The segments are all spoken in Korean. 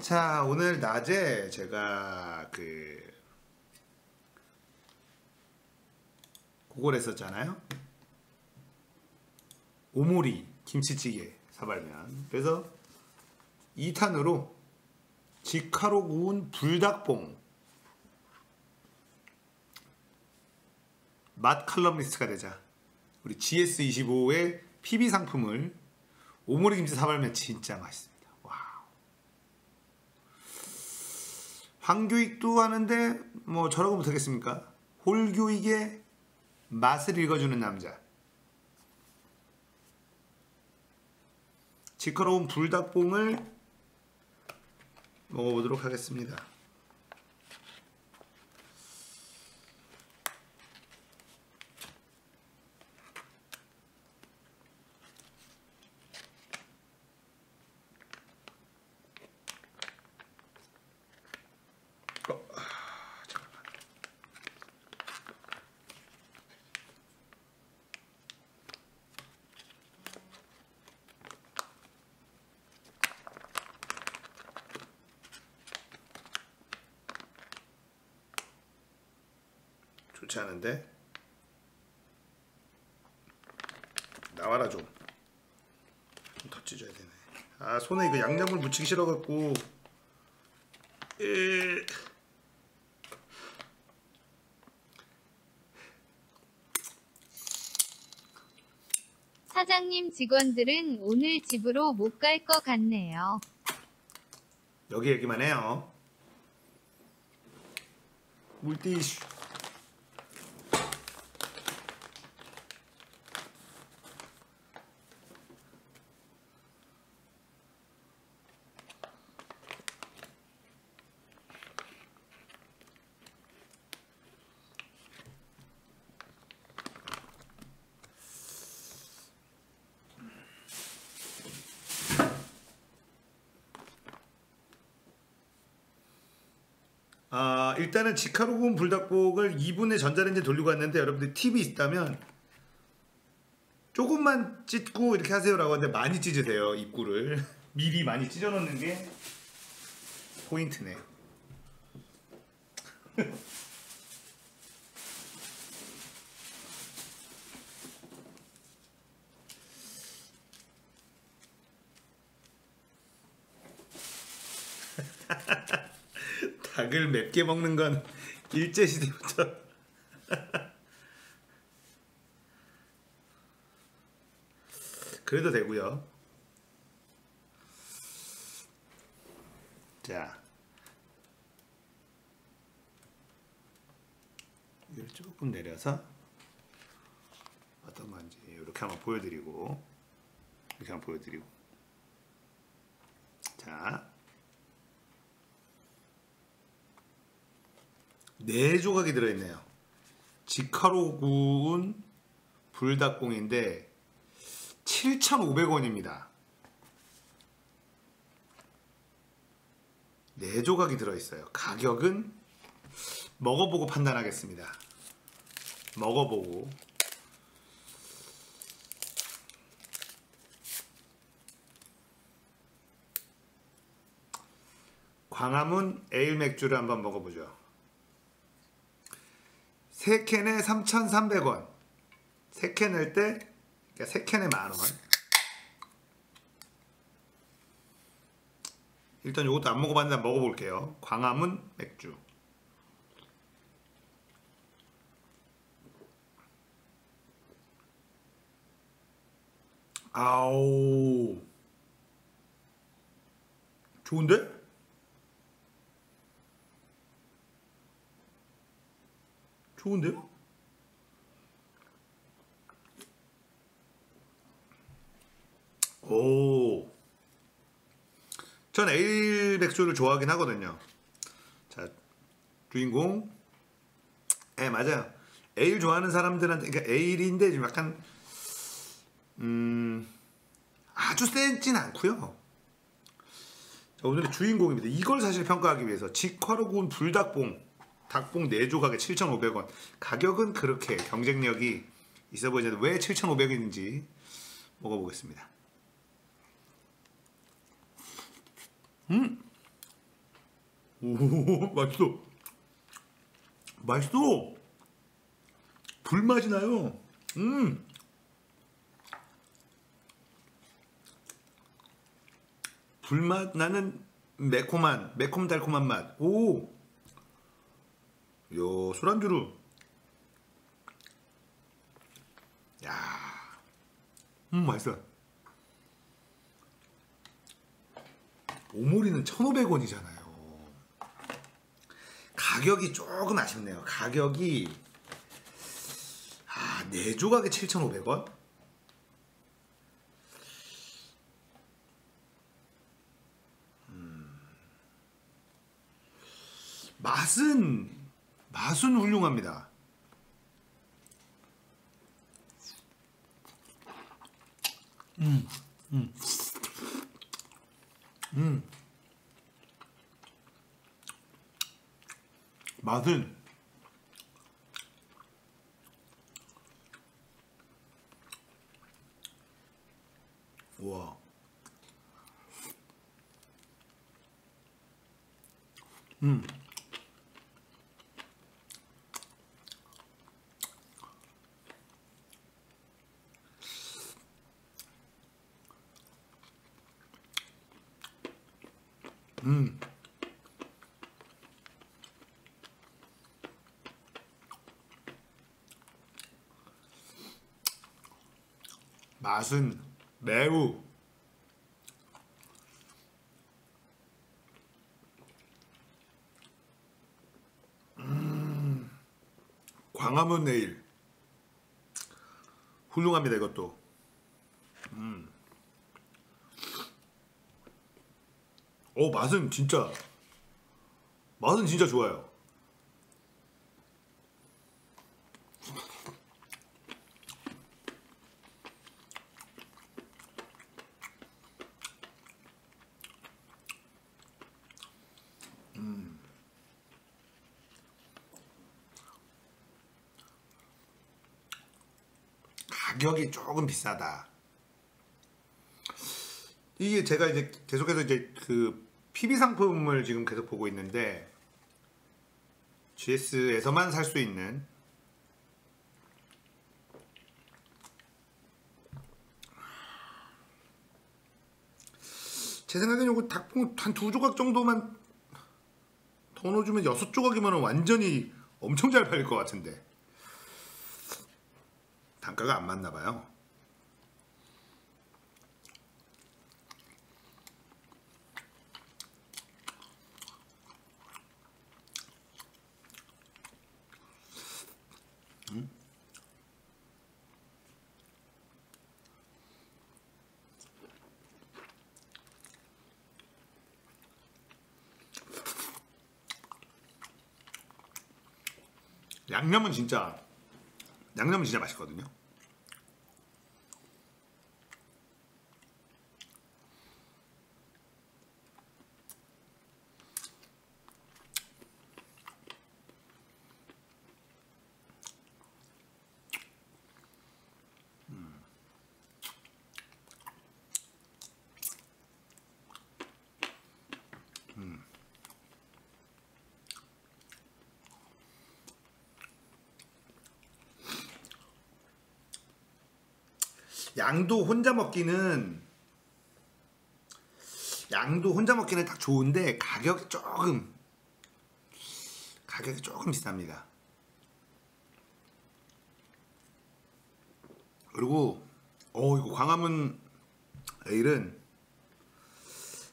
자, 오늘 낮에 제가 그 그걸 했었잖아요. 오모리 김치찌개 사발면. 그래서 2탄으로 직화로 구운 불닭봉 맛 칼럼니스트가 되자. 우리 GS25의 PB 상품을 오모리 김치 사발면 진짜 맛있습니다. 와우. 황교익도 하는데 뭐 저라고 못하겠습니까? 홀교익의 맛을 읽어주는 남자. 지커로운 불닭봉을 먹어보도록 하겠습니다. 좋지 않은데? 나와라 좀. 좀더 찢어야 되네. 아 손에 이거 양념을 묻히기 싫어갖고. 에... 사장님 직원들은 오늘 집으로 못 갈 것 같네요. 여기 얘기만 해요. 물티슈. 아, 일단은 지카로 구운 불닭볶을 2분의 전자레인지 돌리고 왔는데 여러분들 팁이 있다면 조금만 찢고 이렇게 하세요라고 하는데 많이 찢으세요 입구를 미리 많이 찢어 놓는 게 포인트네. 닭을 맵게 먹는 건 일제 시대부터 그래도 되고요. 자, 이걸 조금 내려서 어떤 건지 이렇게 한번 보여드리고 이렇게 한번 보여드리고 자. 네 조각이 들어있네요. 지카로 구운 불닭공인데 7,500원입니다. 네 조각이 들어있어요. 가격은 먹어보고 판단하겠습니다. 먹어보고. 광화문 에일 맥주를 한번 먹어보죠. 세 캔에 3,300원. 세캔낼 때, 그러니까 세 캔에 만 원. 일단 이것도 안 먹어봤는데 먹어볼게요. 광화문 맥주. 아우. 좋은데? 좋은데요? 오. 전 에일 맥주를 좋아하긴 하거든요. 자, 주인공. 예, 맞아요. 에일 좋아하는 사람들한테, 그러니까 에일인데 좀 약간, 음, 아주 센진 않고요. 자, 오늘의 주인공입니다. 이걸 사실 평가하기 위해서 직화로 구운 불닭봉. 닭봉 4조각에 7,500원. 가격은 그렇게 경쟁력이 있어 보이는데 왜 7,500원인지 먹어보겠습니다. 음! 오 맛있어 맛있어 불맛이 나요 음 불맛 나는 매콤한 매콤달콤한 맛. 오. 요 술안주로. 야. 음 맛있어. 오모리는 1,500원이잖아요. 가격이 조금 아쉽네요. 가격이 아, 네 조각에 7,500원? 맛은 맛은 훌륭합니다. 음, 음, 음. 맛은 와. 음. 음. 맛은 매우 음. 광화문 네일 훌륭합니다 이것도 음. 오 맛은 진짜 맛은 진짜 좋아요. 음. 가격이 조금 비싸다. 이게 제가 이제 계속해서 이제 그 PB 상품을 지금 계속 보고 있는데 GS에서만 살 수 있는 제 생각엔 요거 닭봉 한 두 조각 정도만 더 넣어주면 여섯 조각이면 완전히 엄청 잘 팔릴 것 같은데 단가가 안 맞나 봐요. 양념은 진짜 양념은 진짜 맛있거든요. 양도 혼자 먹기는 양도 혼자 먹기는 딱 좋은데 가격이 조금 가격이 조금 비쌉니다. 그리고 어 이거 광화문 에일은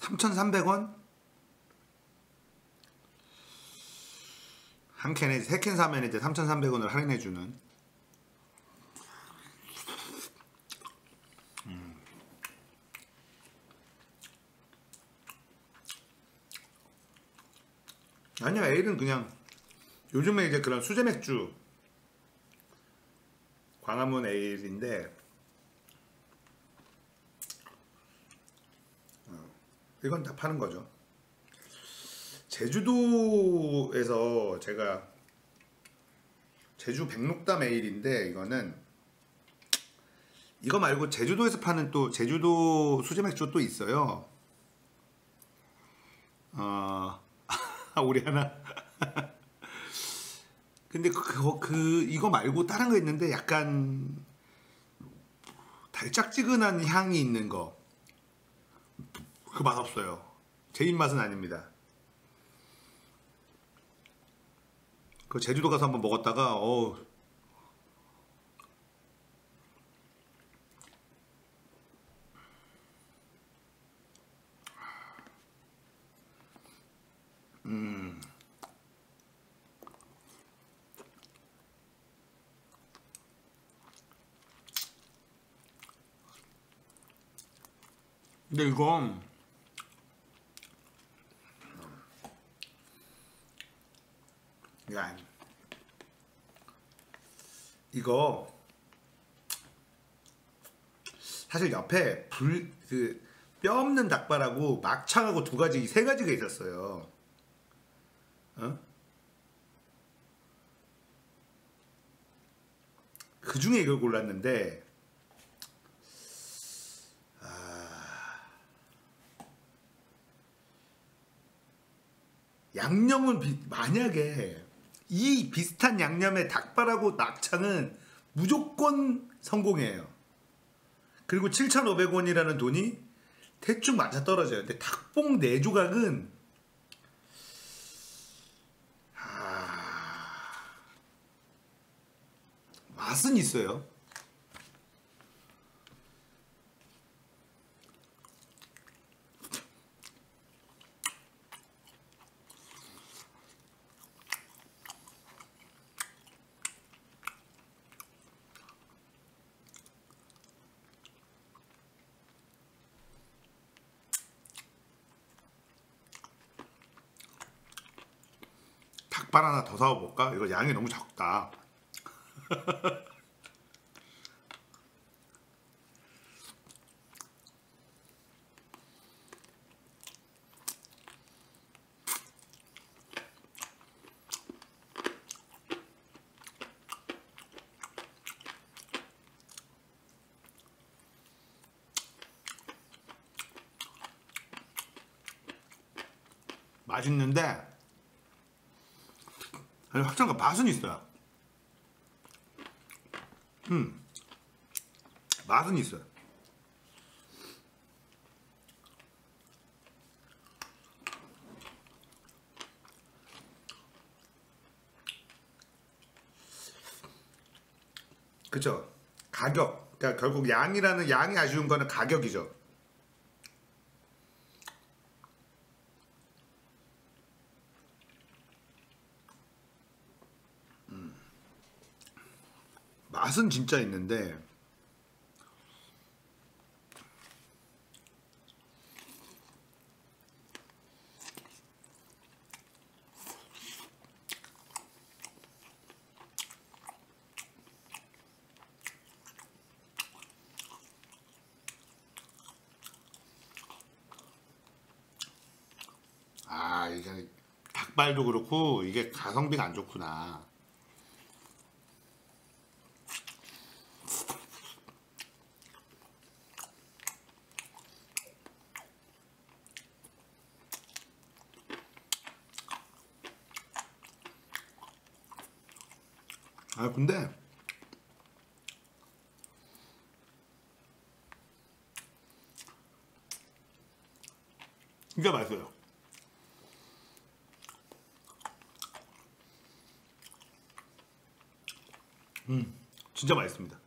3,300원 한 캔에 세 캔 사면 이제 3,300원을 할인해 주는 아니야 에일은 그냥 요즘에 이제 그런 수제 맥주 광화문 에일인데 어, 이건 다 파는 거죠. 제주도에서 제가 제주 백록담 에일인데 이거는 이거 말고 제주도에서 파는 또 제주도 수제 맥주 또 있어요. 어 우리 하나. 근데 그, 그거 그 이거 말고 다른 거 있는데 약간 달짝지근한 향이 있는 거. 그 맛 없어요. 제 입맛은 아닙니다. 그 제주도 가서 한번 먹었다가 어 근데 이건 야 이거 사실 옆에 불 그 뼈 없는 닭발하고 막창하고 두 가지 이세 가지가 있었어요. 어? 그 중에 이걸 골랐는데 양념은 비- 만약에 이 비슷한 양념의 닭발하고 낙창은 무조건 성공이에요. 그리고 7,500원이라는 돈이 대충 맞아 떨어져요. 근데 닭봉 네 조각은 맛은 있어요. 닭발 하나 더 사와볼까? 이거 양이 너무 적다. 맛있는데 확장가 맛은 있어요. 음 맛은 있어요. 그쵸 가격 그러니까 결국 양이라는 양이 아쉬운 거는 가격이죠. 맛은 진짜 있는데 아 이게 닭발도 그렇고 이게 가성비가 안 좋구나. 아 근데 진짜 맛있어요. 음, 진짜 맛있습니다.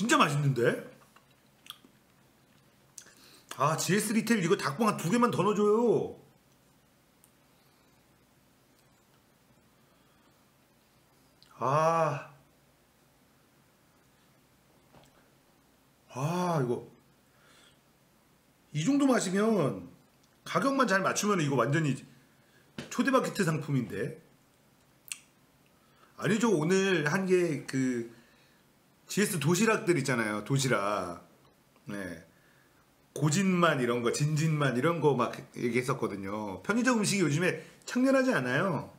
진짜 맛있는데? 아 GS 리테일 이거 닭봉 한 두 개만 더 넣어줘요. 아, 아 이거 이 정도 마시면 가격만 잘 맞추면 이거 완전히 초대박 히트 상품인데 아니죠 오늘 한 게 그 GS 도시락들 있잖아요. 도시락. 네. 고진만 이런 거, 진진만 이런 거 막 얘기했었거든요. 편의점 음식이 요즘에 창렬하지 않아요.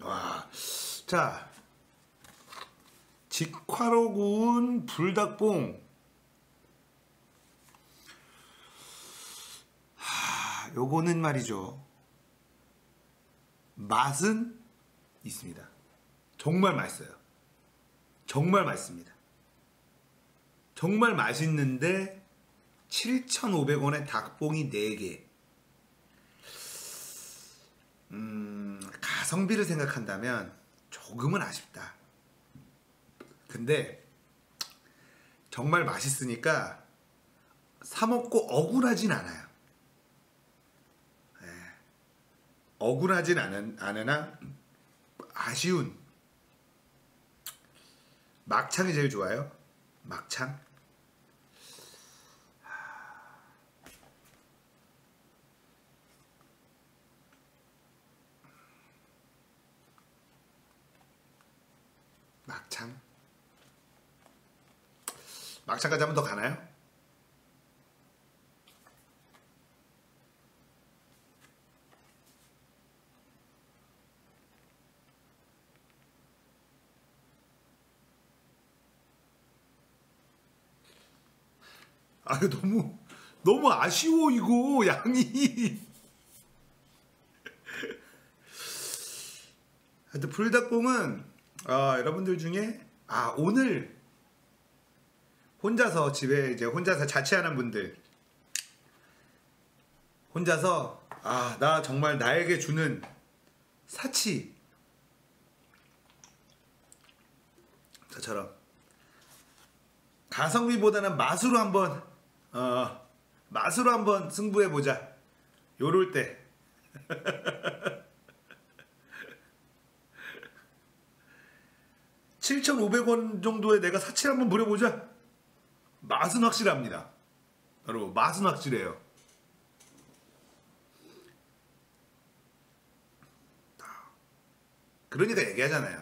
와. 자. 직화로 구운 불닭봉. 하, 요거는 말이죠. 맛은 있습니다. 정말 맛있어요. 정말 맛있습니다. 정말 맛있는데 7,500원에 닭봉이 4개. 음, 가성비를 생각한다면 조금은 아쉽다. 근데 정말 맛있으니까 사 먹고 억울하진 않아요. 예. 억울하진 않은, 않으나 아쉬운 막창이 제일 좋아요. 막창. 막창. 막창까지 한 번 더 가나요? 아 이거 너무 너무 아쉬워 이거 양이. 하여튼 불닭봉은 아, 여러분들 중에 아 오늘 혼자서 집에 이제 혼자서 자취하는 분들. 혼자서 아 나 정말 나에게 주는 사치. 저처럼. 가성비보다는 맛으로 한번 어 맛으로 한번 승부해 보자. 요럴 때. (7,500원) 정도에 내가 사치 한번 부려보자. 맛은 확실합니다. 여러분 맛은 확실해요. 그러니까 얘기하잖아요.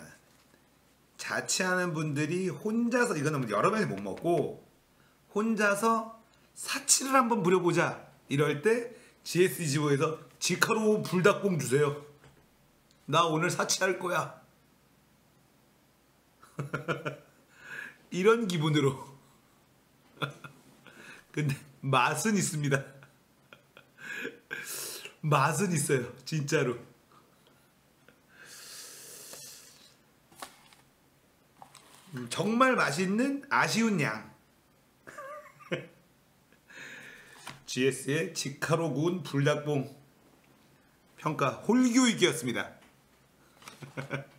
자취하는 분들이 혼자서 이거는 여러 명이 못 먹고 혼자서 사치를 한번 부려보자. 이럴 때 GS25에서 지카로 불닭봉 주세요. 나 오늘 사치할 거야. 이런 기분으로. 근데 맛은 있습니다. 맛은 있어요 진짜로. 음, 정말 맛있는 아쉬운 양 GS의 지카로 구운 불닭봉 평가 홀교육이었습니다